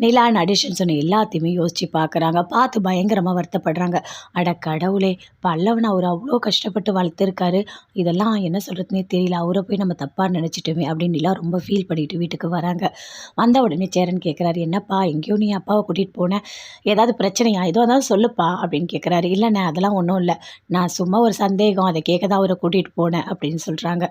நிலா addition சொன்ன எல்லாத்தையுமே யோசித்து பார்க்குறாங்க பார்த்து பயங்கரமாக வருத்தப்படுறாங்க. அட கடவுளே பல்லவன் அவர் அவ்வளோ கஷ்டப்பட்டு வளர்த்துருக்காரு. இதெல்லாம் என்ன சொல்கிறதுனே தெரியல. அவரை போய் நம்ம தப்பாக நினச்சிட்டோமே அப்படின்னு நிலா ரொம்ப ஃபீல் பண்ணிட்டு வீட்டுக்கு வராங்க. வந்த உடனே சேரன் கேட்குறாரு என்னப்பா எங்கேயோ நீ அப்பாவை கூட்டிகிட்டு போனேன் ஏதாவது பிரச்சனையா? ஏதோ இருந்தாலும் சொல்லுப்பா அப்படின்னு கேட்குறாரு இல்லைண்ணே அதெல்லாம் ஒன்றும் இல்லை. நான் சும்மா ஒரு சந்தேகம். அதை கேட்க தான் அவரை கூட்டிகிட்டு போனேன் அப்படின்னு சொல்கிறாங்க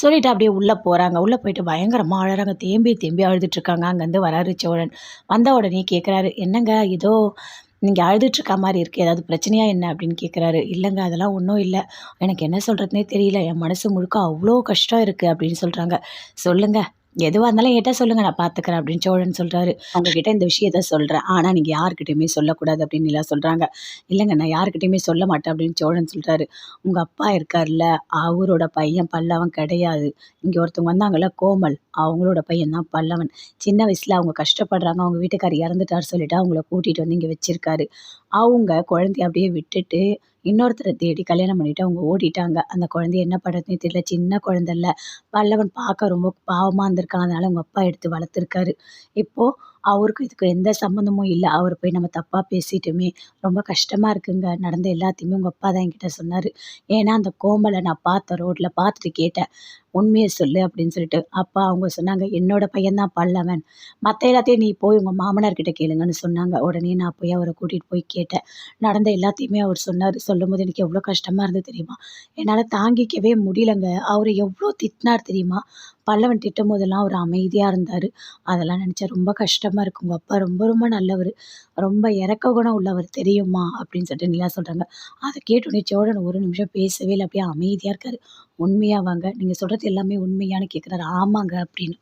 சொல்லிட்டு அப்படியே உள்ளே போகிறாங்க உள்ளே போயிட்டு பயங்கரமாக அழறாங்க. தேம்பி தேம்பி அழுதுட்ருக்காங்க அங்கேருந்து வராரு சோழன். வந்த உடனே கேட்குறாரு என்னங்க ஏதோ நீங்கள் அழுதுட்ருக்க மாதிரி இருக்குது ஏதாவது பிரச்சனையா என்ன? அப்படின்னு கேட்குறாரு இல்லைங்க அதெல்லாம் ஒன்றும் இல்லை. எனக்கு என்ன சொல்கிறதுனே தெரியல. என் மனசு முழுக்க அவ்வளோ கஷ்டம் இருக்குது அப்படின்னு சொல்கிறாங்க சொல்லுங்கள் எதுவாக இருந்தாலும் என்கிட்ட சொல்லுங்க நான் பார்த்துக்கிறேன் அப்படின்னு சோழன் சொல்கிறாரு அவங்கக்கிட்ட இந்த விஷயத்த சொல்கிறேன் ஆனால் நீங்கள் யாருக்கிட்டையுமே சொல்லக்கூடாது அப்படின்னு எல்லாம் சொல்கிறாங்க இல்லைங்க நான் யாருக்கிட்டையுமே சொல்ல மாட்டேன் அப்படின்னு சோழன் சொல்கிறாரு உங்கள் அப்பா இருக்கார்ல அவரோட பையன் பல்லவன் கிடையாது. இங்கே ஒருத்தவங்க வந்தாங்கல்ல கோமல். அவங்களோட பையன் தான் பல்லவன். சின்ன வயசில் அவங்க கஷ்டப்படுறாங்க. அவங்க வீட்டுக்காரர் இறந்துட்டார் சொல்லிட்டு அவங்கள கூட்டிகிட்டு வந்து இங்கே வச்சுருக்காரு. அவங்க குழந்தைய அப்படியே விட்டுட்டு இன்னொருத்தரை தேடி கல்யாணம் பண்ணிட்டு அவங்க ஓடிட்டாங்க. அந்த குழந்தைய என்ன பண்ணுறதுனே தெரியல. சின்ன குழந்தை இல்லை. பல்லவன் பார்க்க ரொம்ப பாவமாக இருந்திருக்கான். அதனால் அவங்க அப்பா எடுத்து வளர்த்துருக்காரு. இப்போது அவருக்கும் இதுக்கு எந்த சம்மந்தமும் இல்லை. அவர் போய் நம்ம தப்பாக பேசிட்டோமே ரொம்ப கஷ்டமாக இருக்குங்க. நடந்த எல்லாத்தையுமே உங்கள் அப்பா தான் என்கிட்ட சொன்னார். ஏன்னா அந்த கோமலை நான் பார்த்தேன் ரோட்டில் பார்த்துட்டு கேட்டேன். உண்மையை சொல்லு அப்படின்னு சொல்லிட்டு. அப்பா அவங்க சொன்னாங்க என்னோட பையன்தான் பல்லவன். மற்ற எல்லாத்தையும் நீ போய் உங்கள் மாமனார்கிட்ட கேளுங்கன்னு சொன்னாங்க. உடனே நான் போய் அவரை கூட்டிகிட்டு போய் கேட்டேன். நடந்த எல்லாத்தையுமே அவர் சொன்னார். சொல்லும்போது எனக்கு எவ்வளோ கஷ்டமாக இருந்தது தெரியுமா? என்னால் தாங்கிக்கவே முடியலங்க. அவர் எவ்வளோ திட்டினார் தெரியுமா? பல்லவன் திட்டும் போதெல்லாம் அவர் அமைதியாக இருந்தார். அதெல்லாம் நினச்சா ரொம்ப கஷ்டமாக இருக்கு உங்கள் அப்பா ரொம்ப ரொம்ப நல்லவர். ரொம்ப இறக்க குணம் உள்ளவர் தெரியுமா? அப்படின்னு சொல்லிட்டு நிலா சொல்கிறாங்க அதை கேட்டோடனே சோழன் ஒரு நிமிஷம் பேசவே இல்லை. அப்படியே அமைதியாக இருக்கார். உண்மையாக வாங்க. நீங்கள் சொல்கிறது எல்லாமே உண்மையான்னு கேட்குறாரு ஆமாங்க அப்படின்னு.